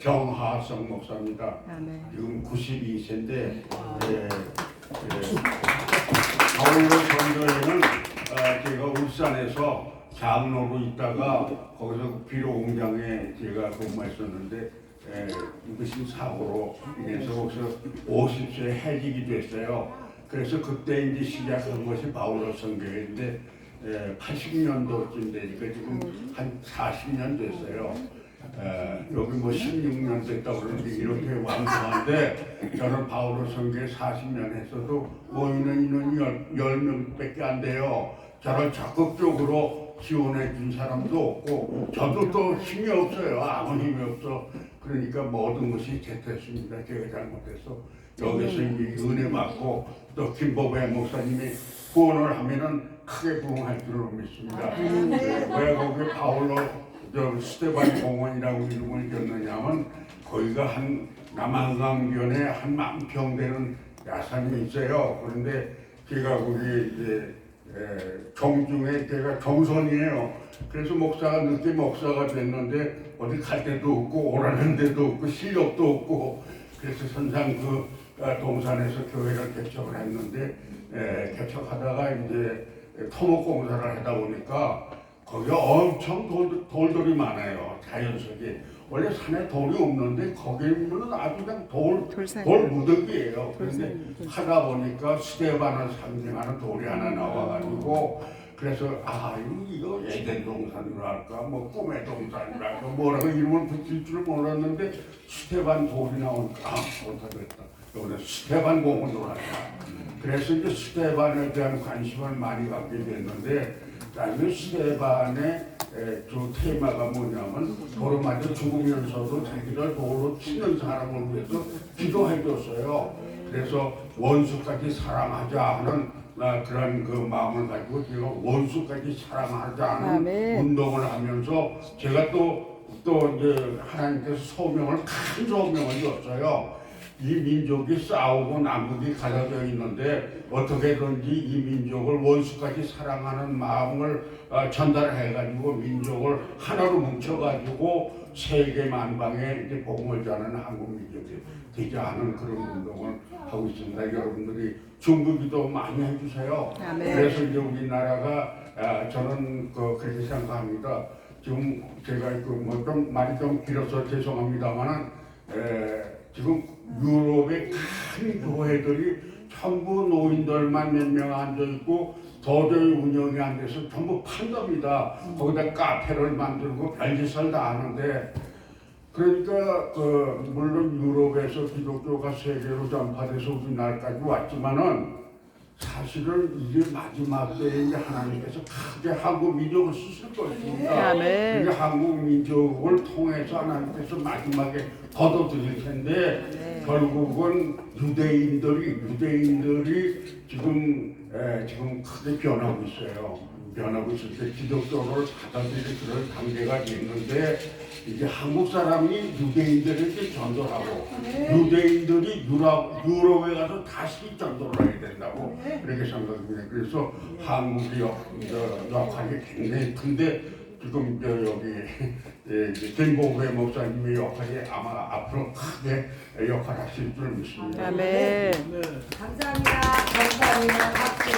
정하성 목사입니다. 아멘. 지금 92세인데 예, 바울로 전도에는 아, 제가 울산에서 장로로 있다가 거기서 비료 공장에 제가 근무했었는데 에, 무슨 사고로 인해서 거기서 50세에 해직이 됐어요. 그래서 그때 이제 시작한 것이 바울로 선교회인데 80년도쯤 되니까 지금 한 40년 됐어요. 에, 여기 뭐 16년 됐다고 그러는데 이렇게 왕성한데 저는 바울로 선교회 40년 했어도 모이는 인원이 10명 밖에 안 돼요. 저를 적극적으로 지원해 준 사람도 없고 저도 또 힘이 없어요. 아무 힘이 없어. 그러니까 모든 것이 제 탓입니다. 제가 잘못해서 여기서 이제 은혜 받고 또 김보배 목사님이 후원을 하면은 크게 부응할 줄로 믿습니다. 왜 거기 바울로 저 스테반 공원이라고 이름을 지었느냐면 거기가 한 남한강변에 한 만평 되는 야산이 있어요. 그런데 제가 거기 이제 에, 정중에 제가 정선이에요. 그래서 목사가 늦게 목사가 됐는데 어디 갈 데도 없고 오라는 데도 없고 실력도 없고 그래서 선상 그 아, 동산에서 교회를 개척을 했는데 에, 개척하다가 이제 토목공사를 하다 보니까 거기 엄청 돌, 돌들이 많아요. 자연석이. 원래 산에 돌이 없는데 거기는 아주 그냥 돌, 돌산. 돌 무더기예요. 그런데. 하다 보니까 스테반을 상징하는 돌이 하나 나와가지고 그래서 아 이거 예전 동산으로 할까 뭐 꿈의 동산이라 할까 뭐라고 이름을 붙일 줄 몰랐는데 스테반 돌이 나오니까 아 좋다 그랬다. 이번에 스테반 공원으로 하자. 그래서 이제 스테반에 대한 관심을 많이 갖게 됐는데 나중에 스테반의 에, 주 테마가 뭐냐면 도로 맞아 죽으면서도 자기를 도로 치는 사람을 위해서 기도해 줬어요. 그래서 원수까지 사랑하자 하는 아, 그런 그 마음을 가지고 제가 원수까지 사랑하자 하는 아멘. 운동을 하면서 제가 또 또 이제 하나님께서 소명을 큰 소명을 줬어요. 이 민족이 싸우고 남북이 갈라져 있는데 어떻게든지 이 민족을 원수까지 사랑하는 마음을 어, 전달해가지고 민족을 하나로 뭉쳐가지고 세계 만방에 이제 복음을 전하는 한국 민족이 되자 하는 그런 운동을 하고 있습니다. 여러분들이 중국기도 많이 해주세요. 그래서 이제 우리나라가 아, 저는 그 그렇게 생각합니다. 지금 제가 그뭐 좀 말이 좀 길어서 죄송합니다만은 에, 지금 유럽의 큰 교회들이 전부 노인들만 몇 명 앉아 있고 도저히 운영이 안 돼서 전부 판답니다. 거기다 카페를 만들고 별짓을 다 하는데 그러니까 그 물론 유럽에서 기독교가 세계로 전파돼서 우리나라까지 왔지만은 사실은 이게 마지막 때에 이제 하나님께서 크게 한국 민족을 쓰실 것입니다. 아멘. 그게 한국 민족을 통해서 하나님께서 마지막에 거둬들일 텐데 네. 결국은 유대인들이 유대인들이 지금 에, 지금 크게 변하고 있어요. 변하고 있을 때 기독교를 받아들일 그런 단계가 됐는데 이제 한국 사람이 유대인들에게 전도하고 유대인들이 유럽 유럽에 가서 다시 전도를 해야 된다고 그렇게 생각합니다. 그래서 한국의 역, 저, 역할이 굉장히 큰데 지금 저 여기 김보배 목사님의 역할이 아마 앞으로 크게 역할하실 줄 믿습니다. 아멘. 감사합니다. 감사합니다. 박수.